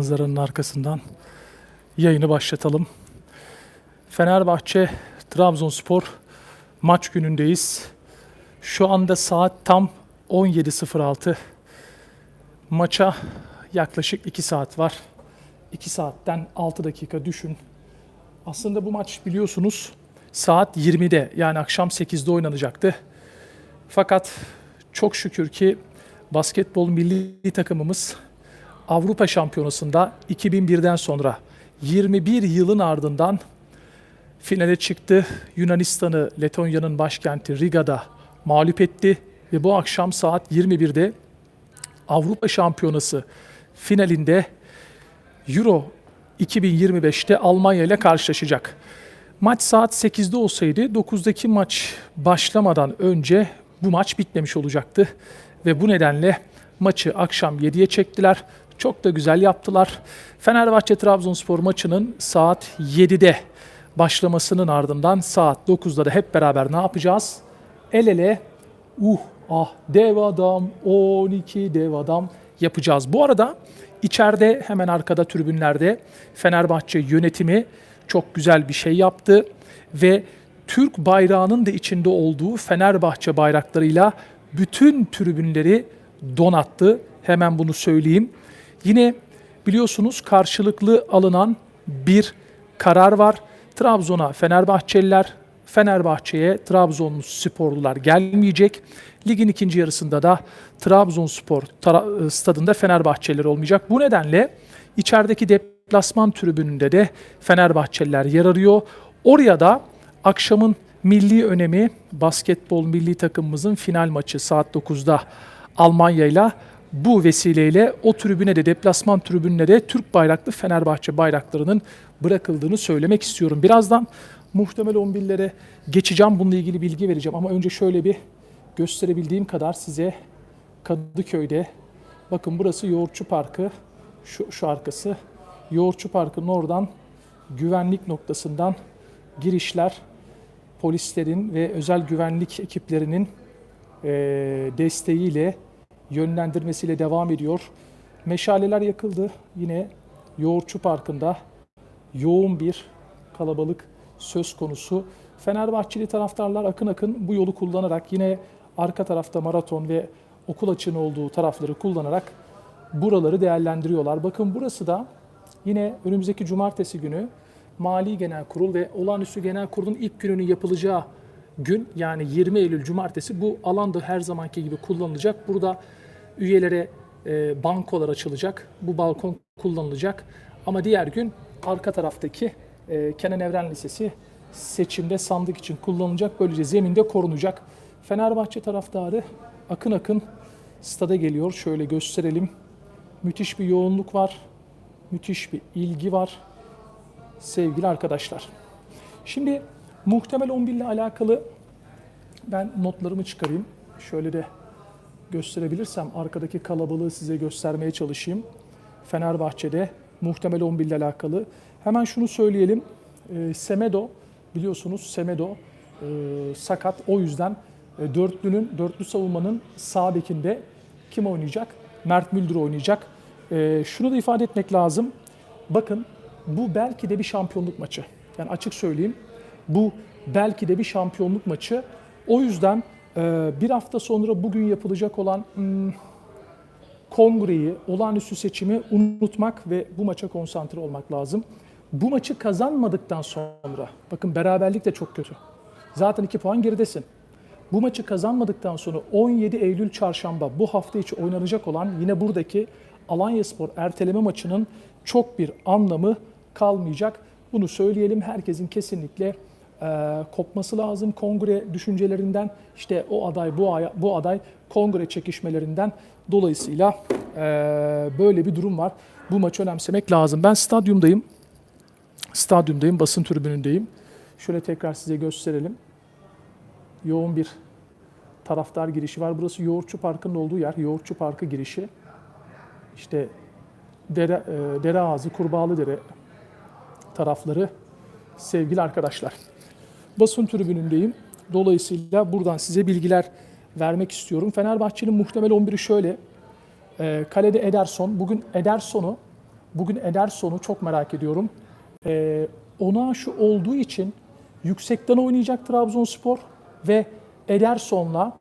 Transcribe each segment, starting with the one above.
manzaranın arkasından yayını başlatalım. Fenerbahçe Trabzonspor maç günündeyiz. Şu anda saat tam 17.06. Maça yaklaşık 2 saat var. 2 saatten 6 dakika düşün. Aslında bu maç biliyorsunuz saat 20'de yani akşam 8'de oynanacaktı. Fakat çok şükür ki basketbol milli takımımız Avrupa Şampiyonası'nda 2001'den sonra 21 yılın ardından finale çıktı. Yunanistan'ı Letonya'nın başkenti Riga'da mağlup etti ve bu akşam saat 21'de Avrupa Şampiyonası finalinde Euro 2025'te Almanya ile karşılaşacak. Maç saat 8'de olsaydı 9'daki maç başlamadan önce bu maç bitmemiş olacaktı. Ve bu nedenle maçı akşam 7'ye çektiler. Çok da güzel yaptılar. Fenerbahçe Trabzonspor maçının saat 7'de başlamasının ardından saat 9'da da hep beraber ne yapacağız? El ele uh ah dev adam 12 dev adam yapacağız. Bu arada içeride hemen arkada tribünlerde Fenerbahçe yönetimi çok güzel bir şey yaptı ve Türk bayrağının da içinde olduğu Fenerbahçe bayraklarıyla bütün tribünleri donattı. Hemen bunu söyleyeyim. Yine biliyorsunuz karşılıklı alınan bir karar var. Trabzon'a Fenerbahçeliler, Fenerbahçe'ye Trabzonlu sporlular gelmeyecek. Ligin ikinci yarısında da Trabzonspor tara- stadında Fenerbahçeliler olmayacak. Bu nedenle içerideki deplasman tribününde de Fenerbahçeliler yer arıyor. Oraya da akşamın milli önemi basketbol milli takımımızın final maçı saat 9'da Almanya ile bu vesileyle o tribüne de deplasman tribününe de Türk bayraklı Fenerbahçe bayraklarının bırakıldığını söylemek istiyorum. Birazdan muhtemel 11'lere geçeceğim. Bununla ilgili bilgi vereceğim ama önce şöyle bir gösterebildiğim kadar size Kadıköy'de bakın burası Yoğurtçu Parkı şu, şu arkası Yoğurtçu Parkı'nın oradan güvenlik noktasından girişler polislerin ve özel güvenlik ekiplerinin eee, desteğiyle yönlendirmesiyle devam ediyor. Meşaleler yakıldı. Yine Yoğurtçu Parkı'nda yoğun bir kalabalık söz konusu. Fenerbahçeli taraftarlar akın akın bu yolu kullanarak yine arka tarafta maraton ve okul açığının olduğu tarafları kullanarak buraları değerlendiriyorlar. Bakın burası da yine önümüzdeki cumartesi günü Mali Genel Kurul ve Olağanüstü Genel Kurul'un ilk gününün yapılacağı gün yani 20 Eylül Cumartesi bu alanda her zamanki gibi kullanılacak. Burada üyelere e, bankolar açılacak. Bu balkon kullanılacak. Ama diğer gün arka taraftaki e, Kenan Evren Lisesi seçimde sandık için kullanılacak. Böylece zeminde korunacak. Fenerbahçe taraftarı akın akın stada geliyor. Şöyle gösterelim. Müthiş bir yoğunluk var. Müthiş bir ilgi var sevgili arkadaşlar. Şimdi muhtemel 11 ile alakalı ben notlarımı çıkarayım. Şöyle de gösterebilirsem arkadaki kalabalığı size göstermeye çalışayım. Fenerbahçe'de muhtemel 11 ile alakalı. Hemen şunu söyleyelim. Ee, Semedo biliyorsunuz Semedo e, sakat. O yüzden e, dörtlünün, dörtlü savunmanın sağ bekinde kim oynayacak? Mert Müldür oynayacak. E, şunu da ifade etmek lazım. Bakın bu belki de bir şampiyonluk maçı. Yani açık söyleyeyim. Bu belki de bir şampiyonluk maçı. O yüzden e, bir hafta sonra bugün yapılacak olan hmm, kongreyi, olağanüstü seçimi unutmak ve bu maça konsantre olmak lazım. Bu maçı kazanmadıktan sonra, bakın beraberlik de çok kötü. Zaten 2 puan geridesin. Bu maçı kazanmadıktan sonra 17 Eylül çarşamba bu hafta içi oynanacak olan yine buradaki Alanyaspor erteleme maçının çok bir anlamı kalmayacak. Bunu söyleyelim. Herkesin kesinlikle kopması lazım kongre düşüncelerinden. İşte o aday bu, ay, bu aday kongre çekişmelerinden dolayısıyla e, böyle bir durum var. Bu maçı önemsemek lazım. Ben stadyumdayım. Stadyumdayım, basın tribünündeyim. Şöyle tekrar size gösterelim. Yoğun bir taraftar girişi var. Burası Yoğurtçu Parkı'nın olduğu yer. Yoğurtçu Parkı girişi. İşte dere, e, dere ağzı, kurbağalı dere tarafları sevgili arkadaşlar. Basın tribünündeyim. Dolayısıyla buradan size bilgiler vermek istiyorum. Fenerbahçe'nin muhtemel 11'i şöyle. E, kalede Ederson. Bugün Ederson'u Bugün Ederson'u çok merak ediyorum. Ee, ona şu olduğu için yüksekten oynayacak Trabzonspor ve Ederson'la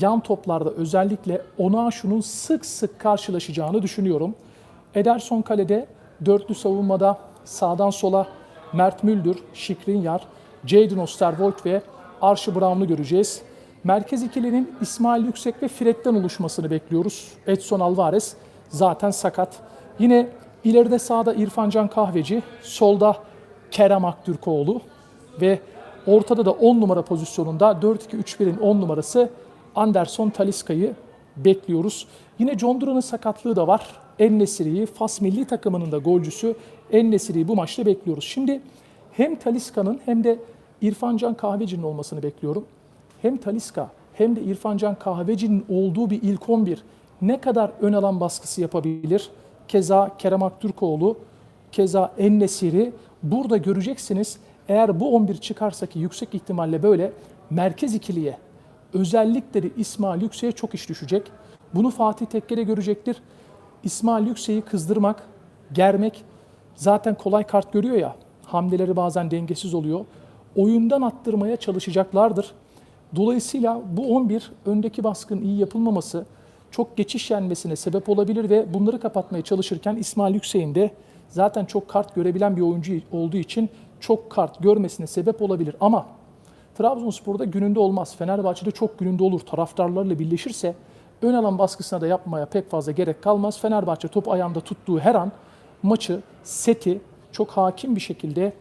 yan toplarda özellikle Onaşu'nun sık sık karşılaşacağını düşünüyorum. Ederson kalede dörtlü savunmada sağdan sola Mert Müldür, Şikrinyar, Jadon Osterwold ve Archie Brown'u göreceğiz. Merkez ikilinin İsmail Yüksek ve Fred'den oluşmasını bekliyoruz. Edson Alvarez zaten sakat. Yine ileride sağda İrfan Can Kahveci, solda Kerem Aktürkoğlu ve ortada da 10 numara pozisyonunda 4-2-3-1'in 10 numarası Anderson Taliska'yı bekliyoruz. Yine John Duran'ın sakatlığı da var. En-Nesyri'yi, Fas milli takımının da golcüsü En-Nesyri'yi bu maçta bekliyoruz. Şimdi hem Taliska'nın hem de İrfan Can Kahveci'nin olmasını bekliyorum. Hem Taliska hem de İrfan Can Kahveci'nin olduğu bir ilk 11 ne kadar ön alan baskısı yapabilir? Keza Kerem Aktürkoğlu, keza En-Nesyri burada göreceksiniz. Eğer bu 11 çıkarsa ki yüksek ihtimalle böyle merkez ikiliye özellikle de İsmail Yüksek'e çok iş düşecek. Bunu Fatih Tekke'de görecektir. İsmail Yüksek'i kızdırmak, germek zaten kolay kart görüyor ya. Hamleleri bazen dengesiz oluyor. Oyundan attırmaya çalışacaklardır. Dolayısıyla bu 11 öndeki baskının iyi yapılmaması çok geçiş yenmesine sebep olabilir ve bunları kapatmaya çalışırken İsmail Yüksek'in de zaten çok kart görebilen bir oyuncu olduğu için çok kart görmesine sebep olabilir. Ama Trabzonspor'da gününde olmaz. Fenerbahçe'de çok gününde olur. Taraftarlarla birleşirse ön alan baskısına da yapmaya pek fazla gerek kalmaz. Fenerbahçe top ayağında tuttuğu her an maçı, seti çok hakim bir şekilde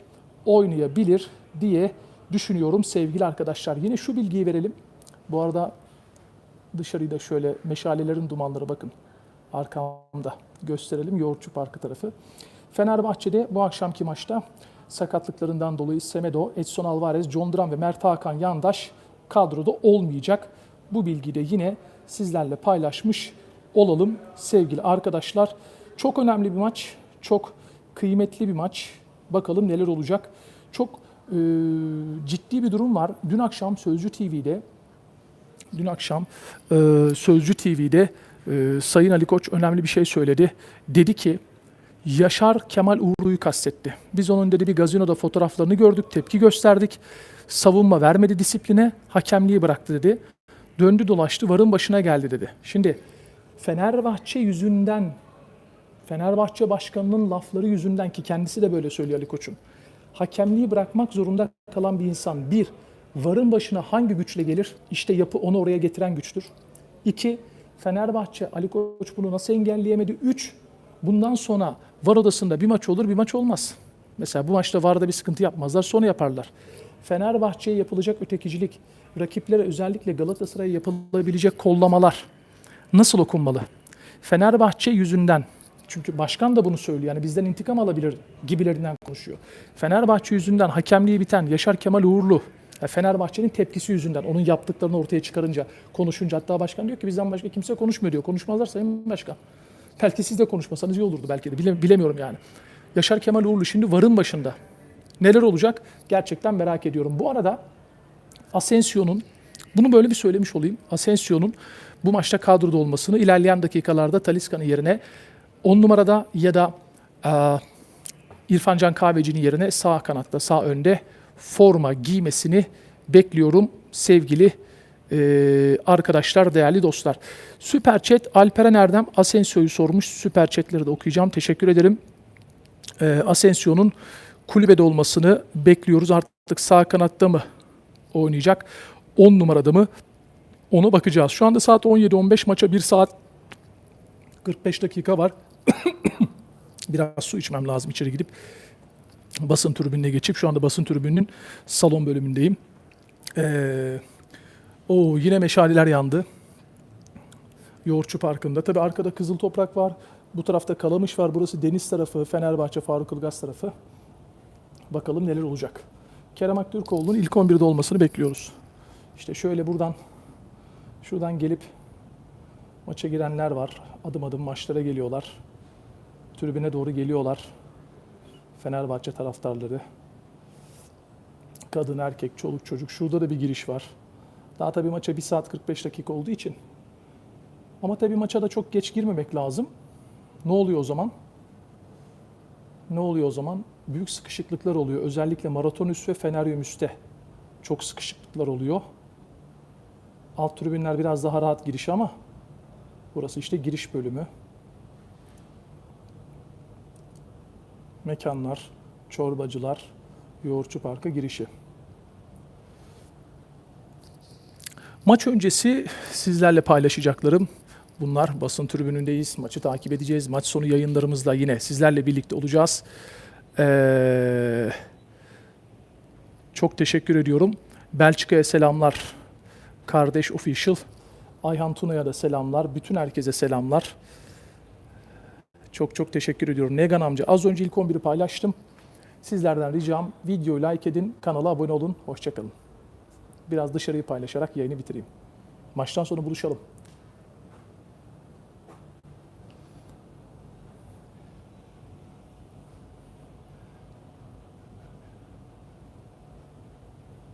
oynayabilir diye düşünüyorum sevgili arkadaşlar. Yine şu bilgiyi verelim. Bu arada dışarıyı da şöyle meşalelerin dumanları bakın arkamda gösterelim. Yoğurtçu Parkı tarafı. Fenerbahçe'de bu akşamki maçta sakatlıklarından dolayı Semedo, Edson Alvarez, John Duran ve Mert Hakan Yandaş kadroda olmayacak. Bu bilgiyi de yine sizlerle paylaşmış olalım sevgili arkadaşlar. Çok önemli bir maç, çok kıymetli bir maç. Bakalım neler olacak. Çok e, ciddi bir durum var. Dün akşam Sözcü TV'de dün akşam e, Sözcü TV'de e, Sayın Ali Koç önemli bir şey söyledi. Dedi ki Yaşar Kemal Uğurlu'yu kastetti. Biz onun dedi bir gazinoda fotoğraflarını gördük, tepki gösterdik. Savunma vermedi disipline, hakemliği bıraktı dedi. Döndü dolaştı, varın başına geldi dedi. Şimdi Fenerbahçe yüzünden, Fenerbahçe başkanının lafları yüzünden ki kendisi de böyle söylüyor Ali Koç'un. Hakemliği bırakmak zorunda kalan bir insan bir, varın başına hangi güçle gelir? İşte yapı onu oraya getiren güçtür. İki, Fenerbahçe, Ali Koç bunu nasıl engelleyemedi? Üç, bundan sonra var odasında bir maç olur bir maç olmaz. Mesela bu maçta VAR'da bir sıkıntı yapmazlar sonra yaparlar. Fenerbahçe'ye yapılacak ötekicilik, rakiplere özellikle Galatasaray'a yapılabilecek kollamalar nasıl okunmalı? Fenerbahçe yüzünden çünkü başkan da bunu söylüyor. Yani bizden intikam alabilir gibilerinden konuşuyor. Fenerbahçe yüzünden hakemliği biten Yaşar Kemal Uğurlu Fenerbahçe'nin tepkisi yüzünden onun yaptıklarını ortaya çıkarınca, konuşunca hatta başkan diyor ki bizden başka kimse konuşmuyor diyor. Konuşmazlar Sayın Başkan. Belki siz de konuşmasanız iyi olurdu belki de. Bile, bilemiyorum yani. Yaşar Kemal Uğurlu şimdi varın başında. Neler olacak? Gerçekten merak ediyorum. Bu arada Asensio'nun, bunu böyle bir söylemiş olayım. Asensio'nun bu maçta kadroda olmasını ilerleyen dakikalarda Taliska'nın yerine 10 numarada ya da e, İrfan Can Kahveci'nin yerine sağ kanatta, sağ önde forma giymesini bekliyorum sevgili e, arkadaşlar, değerli dostlar. Süper Chat Alperen Erdem Asensio'yu sormuş. Süper Chat'leri de okuyacağım. Teşekkür ederim. E, Asensio'nun kulübede olmasını bekliyoruz. Artık sağ kanatta mı oynayacak? 10 numarada mı? Ona bakacağız. Şu anda saat 17-15 maça 1 saat 45 dakika var. Biraz su içmem lazım içeri gidip basın tribününe geçip şu anda basın tribününün salon bölümündeyim. Eee o yine meşaleler yandı. Yoğurtçu Parkı'nda. Tabi arkada Kızıl Toprak var. Bu tarafta Kalamış var. Burası deniz tarafı, Fenerbahçe, Faruk Ilgaz tarafı. Bakalım neler olacak. Kerem Aktürkoğlu'nun ilk 11'de olmasını bekliyoruz. İşte şöyle buradan, şuradan gelip maça girenler var. Adım adım maçlara geliyorlar. Tribüne doğru geliyorlar. Fenerbahçe taraftarları. Kadın, erkek, çoluk, çocuk. Şurada da bir giriş var. Daha tabii maça 1 saat 45 dakika olduğu için. Ama tabii maça da çok geç girmemek lazım. Ne oluyor o zaman? Ne oluyor o zaman? Büyük sıkışıklıklar oluyor. Özellikle maraton üst ve feneryum üstte çok sıkışıklıklar oluyor. Alt tribünler biraz daha rahat giriş ama burası işte giriş bölümü. Mekanlar, çorbacılar, yoğurtçu parka girişi. Maç öncesi sizlerle paylaşacaklarım bunlar. Basın tribünündeyiz. Maçı takip edeceğiz. Maç sonu yayınlarımızda yine sizlerle birlikte olacağız. Ee, çok teşekkür ediyorum. Belçika'ya selamlar. Kardeş Official. Ayhan Tuna'ya da selamlar. Bütün herkese selamlar. Çok çok teşekkür ediyorum. Negan amca az önce ilk 11'i paylaştım. Sizlerden ricam videoyu like edin, kanala abone olun. Hoşçakalın. Biraz dışarıyı paylaşarak yayını bitireyim. Maçtan sonra buluşalım.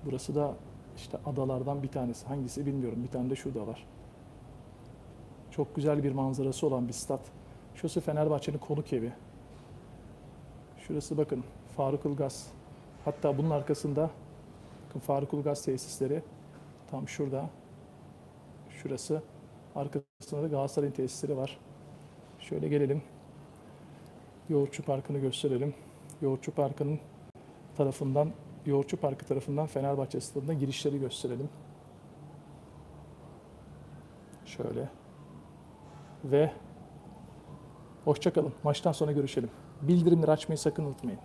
Burası da işte adalardan bir tanesi. Hangisi bilmiyorum. Bir tane de şurada var. Çok güzel bir manzarası olan bir stat. Şurası Fenerbahçe'nin konuk evi. Şurası bakın Faruk Ilgaz. Hatta bunun arkasında bakın Faruk Ilgaz tesisleri tam şurada. Şurası. Arkasında da Galatasaray'ın tesisleri var. Şöyle gelelim. Yoğurtçu Parkı'nı gösterelim. Yoğurtçu Parkı'nın tarafından Yoğurtçu Parkı tarafından Fenerbahçe stadına girişleri gösterelim. Şöyle. Ve hoşçakalın. Maçtan sonra görüşelim. Bildirimleri açmayı sakın unutmayın.